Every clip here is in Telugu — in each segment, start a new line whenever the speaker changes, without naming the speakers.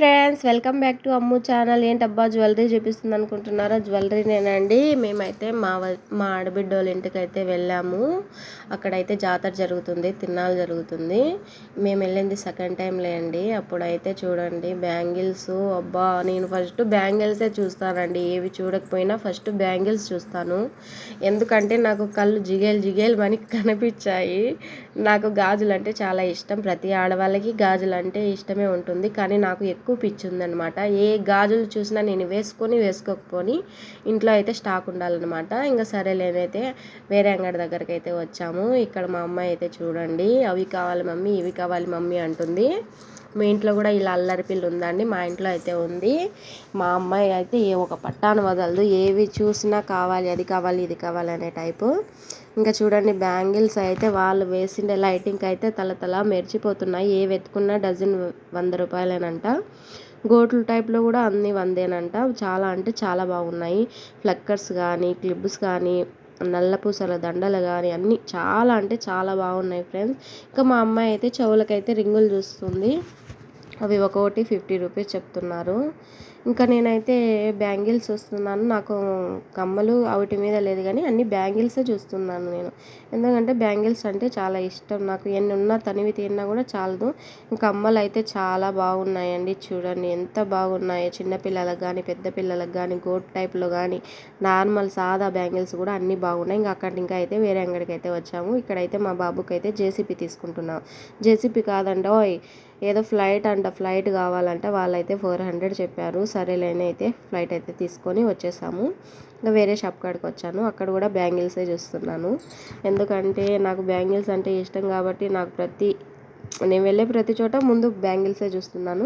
Friend friends welcome back to Ammu channel. ఏంటబ్బా జ్యువెలరీ చూపిస్తుంది అనుకుంటున్నారా? జ్యువెలరీనేనండి మేమైతే మా మా ఆడబిడ్డోళ్ళ ఇంటికి అయితే వెళ్ళాము. అక్కడైతే జాతర జరుగుతుంది తిన్నాలు జరుగుతుంది. మేము వెళ్ళింది సెకండ్ టైంలే అండి. అప్పుడైతే చూడండి బ్యాంగిల్స్. అబ్బా నేను ఫస్ట్ బ్యాంగిల్సే చూస్తానండి. ఏవి చూడకపోయినా ఫస్ట్ బ్యాంగిల్స్ చూస్తాను. ఎందుకంటే నాకు కళ్ళు జిగేలు జిగేలు అని కనిపించాయి. నాకు గాజులు అంటే చాలా ఇష్టం. ప్రతి ఆడవాళ్ళకి గాజులు అంటే ఇష్టమే ఉంటుంది. కానీ నాకు ఎక్కువ పిచ్చి ఉందనమాట ఏ గాజులు చూసినా నేను వేసుకొని వేసుకోకపోని ఇంట్లో అయితే స్టాక్ ఉండాలన్నమాట ఇంకా సరే లేనైతే వేరే అంగడి దగ్గరికి అయితే వచ్చాము. ఇక్కడ మా అమ్మాయి అయితే చూడండి అవి కావాలి మమ్మీ ఇవి కావాలి మమ్మీ అంటుంది. మీ ఇంట్లో కూడా ఇలా అల్లరి పిల్లు ఉందండి మా ఇంట్లో అయితే ఉంది. మా అమ్మాయి అయితే ఏ ఒక పట్టాను వదలదు ఏవి చూసినా కావాలి అది కావాలి ఇది కావాలి అనే టైపు. ఇంకా చూడండి బ్యాంగిల్స్ అయితే వాళ్ళు వేసిండే లైటింగ్ అయితే తల తల మెరిచిపోతున్నాయి. ఏ వెతుకున్నా డజన్ వంద రూపాయలేనంట. గోట్లు టైప్లో కూడా అన్ని వందేనంట. చాలా అంటే చాలా బాగున్నాయి. ఫ్లక్కర్స్ కానీ క్లిప్స్ కానీ నల్ల పూసల దండలు కానీ అన్నీ చాలా అంటే చాలా బాగున్నాయి ఫ్రెండ్స్. ఇంకా మా అమ్మాయి అయితే చెవులకైతే రింగులు చూస్తుంది. అవి ఒక్కొక్కటి ఫిఫ్టీ రూపీస్ చెప్తున్నారు. ఇంకా నేనైతే బ్యాంగిల్స్ చూస్తున్నాను నాకు కమ్మలు వాటి మీద లేదు కానీ అన్ని బ్యాంగిల్సే చూస్తున్నాను నేను. ఎందుకంటే బ్యాంగిల్స్ అంటే చాలా ఇష్టం నాకు. ఎన్ని ఉన్నా తనివి తిన్నా కూడా చాలదు. కమ్మలు అయితే చాలా బాగున్నాయండి చూడండి. ఎంత బాగున్నాయో చిన్నపిల్లలకు కానీ పెద్ద పిల్లలకు కానీ గోట్ టైప్లో కానీ నార్మల్ సాదా బ్యాంగిల్స్ కూడా అన్నీ బాగున్నాయి. ఇంకా అక్కడ ఇంకా అయితే వేరే అంగడికి అయితే వచ్చాము. ఇక్కడైతే మా బాబుకి అయితే జేసీపీ తీసుకుంటున్నాం. జేసీపీ కాదంటే ఓయ్ ఏదో ఫ్లైట్ అంట. ఫ్లైట్ కావాలంట. వాళ్ళైతే ఫోర్ హండ్రెడ్ చెప్పారు. సరేలేని అయితే ఫ్లైట్ అయితే తీసుకొని వచ్చేసాము. ఇంకా వేరే షాప్ కాడికి వచ్చాను. అక్కడ కూడా బ్యాంగిల్సే చూస్తున్నాను. ఎందుకంటే నాకు బ్యాంగిల్స్ అంటే ఇష్టం కాబట్టి నాకు ప్రతి నేను వెళ్ళే ప్రతి చోట ముందు బ్యాంగిల్సే చూస్తున్నాను.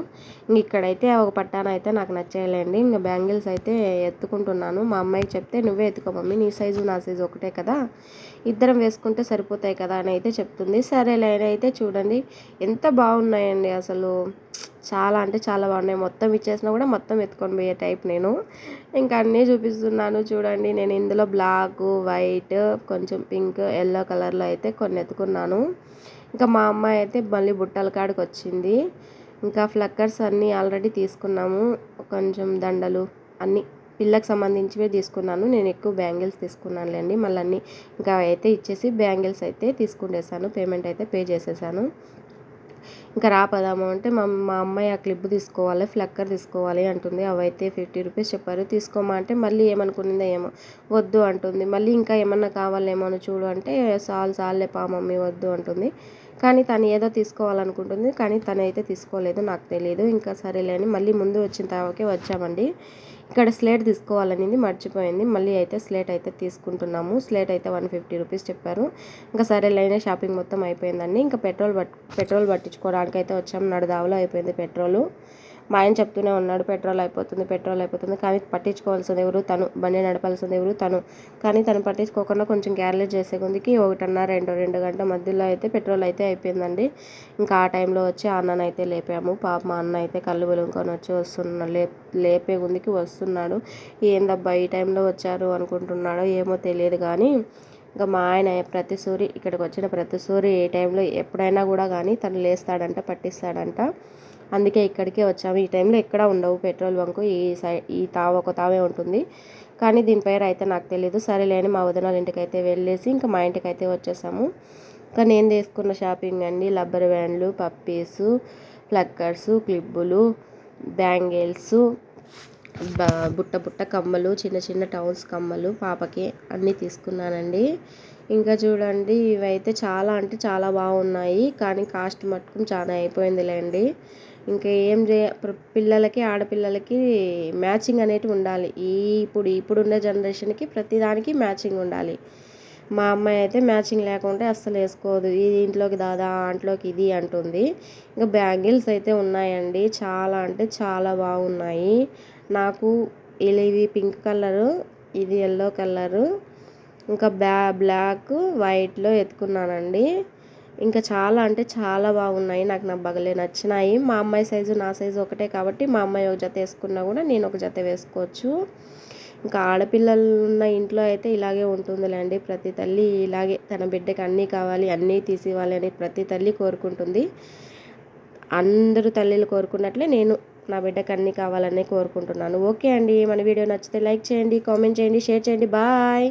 ఇంక ఇక్కడైతే ఒక పట్టాన అయితే నాకు నచ్చేయలేండి. ఇంకా బ్యాంగిల్స్ అయితే ఎత్తుకుంటున్నాను. మా అమ్మాయికి చెప్తే నువ్వే ఎత్తుకో మమ్మీ నీ సైజు నా సైజు ఒకటే కదా. ఇద్దరం వేసుకుంటే సరిపోతాయి కదా అని అయితే చెప్తుంది. సరేలే అయితే చూడండి. ఎంత బాగున్నాయండి అసలు. చాలా అంటే చాలా బాగున్నాయి. మొత్తం ఇచ్చేసినా కూడా మొత్తం ఎత్తుకొని పోయే టైప్ నేను. ఇంకా అన్నీ చూపిస్తున్నాను చూడండి. నేను ఇందులో బ్లాక్ వైట్ కొంచెం పింక్ ఎల్లో కలర్లో అయితే కొన్ని ఎత్తుకున్నాను. ఇంకా మా అమ్మాయి అయితే మళ్ళీ బుట్టల కాడికి వచ్చింది. ఇంకా ఫ్లక్కర్స్ అన్నీ ఆల్రెడీ తీసుకున్నాము. కొంచెం దండలు అన్నీ పిల్లకి సంబంధించివే తీసుకున్నాను. నేను ఎక్కువ బ్యాంగిల్స్ తీసుకున్నానులేండి. మళ్ళీ అన్నీ ఇంకా అయితే ఇచ్చేసి బ్యాంగిల్స్ అయితే తీసుకుంటేసాను పేమెంట్ అయితే పే చేసేసాను. ఇంకా రాపదాము అంటే మా మా అమ్మాయి ఆ క్లిప్ తీసుకోవాలి ఫ్లక్కర్ తీసుకోవాలి అంటుంది. అవైతే ఫిఫ్టీ రూపీస్ చెప్పారు. తీసుకోమా అంటే మళ్ళీ ఏమనుకునిందో ఏమో. వద్దు అంటుంది. మళ్ళీ ఇంకా ఏమన్నా కావాలేమో అని చూడు అంటే సాల్ సాల్లే పా మమ్మీ వద్దు అంటుంది. కానీ తను ఏదో తీసుకోవాలనుకుంటుంది కానీ తను అయితే తీసుకోలేదు నాకు తెలియదు ఇంకా సరేలే అని మళ్ళీ ముందు వచ్చిన తర్వాతకే వచ్చామండి. ఇక్కడ స్లేట్ తీసుకోవాలనేది మర్చిపోయింది. మళ్ళీ అయితే స్లేట్ అయితే తీసుకుంటున్నాము. స్లేట్ అయితే వన్ ఫిఫ్టీ రూపీస్ చెప్పారు. ఇంకా సరేలైనా షాపింగ్ మొత్తం అయిపోయిందండి. ఇంకా పెట్రోల్ బట్ పెట్రోల్ పట్టించుకోవడానికి అయితే వచ్చాము నడుదావులో అయిపోయింది పెట్రోలు. మా ఆయన చెప్తూనే ఉన్నాడు పెట్రోల్ అయిపోతుంది పెట్రోల్ అయిపోతుంది. కానీ పట్టించుకోవాల్సింది ఎవరు? తను. బండి నడపాల్సింది ఎవరు? తను. కానీ తను పట్టించుకోకుండా కొంచెం గ్యారేజ్ చేసే కొందికి ఒకటన్నా రెండు రెండు గంటల మధ్యలో అయితే పెట్రోల్ అయితే అయిపోయిందండి. ఇంకా ఆ టైంలో వచ్చి అన్ననైతే లేపాము. పాప మా అన్న అయితే కళ్ళు వెలుగుకొని వచ్చి వస్తున్నాడు లే లేపే కొందికి వస్తున్నాడు. ఏందబ్బా ఈ టైంలో వచ్చారు అనుకుంటున్నాడో ఏమో తెలియదు కానీ ఇంకా మా ఆయన ప్రతి సూరి ఇక్కడికి వచ్చిన ప్రతి సూరి ఏ టైంలో ఎప్పుడైనా కూడా కానీ తను లేస్తాడంట పట్టిస్తాడంట. అందుకే ఇక్కడికే వచ్చాము. ఈ టైంలో ఎక్కడ ఉండవు. పెట్రోల్ బంకు ఈ సై ఈ తావ ఒక తావే ఉంటుంది. కానీ దీని పేరు అయితే నాకు తెలియదు సరేలేని మా వదనాల ఇంటికి అయితే వెళ్ళేసి ఇంకా మా ఇంటికి అయితే వచ్చేసాము. ఇంకా నేను తీసుకున్న షాపింగ్ అండి రబ్బర్ బ్యాండ్లు పప్పీసు ప్లక్కర్సు క్లిబ్బులు బ్యాంగిల్స్ బుట్ట బుట్ట కమ్మలు చిన్న చిన్న టౌన్స్ కమ్మలు పాపకి అన్నీ తీసుకున్నానండి. ఇంకా చూడండి ఇవైతే చాలా అంటే చాలా బాగున్నాయి. కానీ కాస్ట్ మట్టుకు చాలా అయిపోయిందిలేండి. ఇంకా ఏం చేయ పిల్లలకి ఆడపిల్లలకి మ్యాచింగ్ అనేటివి ఉండాలి. ఈ ఇప్పుడు ఇప్పుడున్న జనరేషన్కి ప్రతిదానికి మ్యాచింగ్ ఉండాలి. మా అమ్మాయి అయితే మ్యాచింగ్ లేకుంటే అస్సలు వేసుకోదు. ఇది ఇంట్లోకి దాదా అంట్లోకి ఇది అంటుంది. ఇంకా బ్యాంగిల్స్ అయితే ఉన్నాయండి. చాలా అంటే చాలా బాగున్నాయి. నాకు ఇవి పింక్ కలరు ఇది ఎల్లో కలరు ఇంకా బ్లా బ్లాక్ వైట్లో ఎత్తుకున్నానండి. ఇంకా చాలా అంటే చాలా బాగున్నాయి. నాకు నా బగలే నచ్చినాయి. మా అమ్మాయి సైజు నా సైజు ఒకటే కాబట్టి మా అమ్మాయి ఒక జత వేసుకున్నా కూడా నేను ఒక జత వేసుకోవచ్చు. ఇంకా ఆడపిల్లలు ఉన్న ఇంట్లో అయితే ఇలాగే ఉంటుందిలేండి. ప్రతి తల్లి ఇలాగే తన బిడ్డకి అన్నీ కావాలి అన్నీ తీసివ్వాలి అని ప్రతి తల్లి కోరుకుంటుంది. అందరూ తల్లిలు కోరుకున్నట్లే నేను నా బిడ్డకు అన్నీ కావాలని కోరుకుంటున్నాను. ఓకే అండి. మన వీడియో నచ్చితే లైక్ చేయండి కామెంట్ చేయండి షేర్ చేయండి. బాయ్.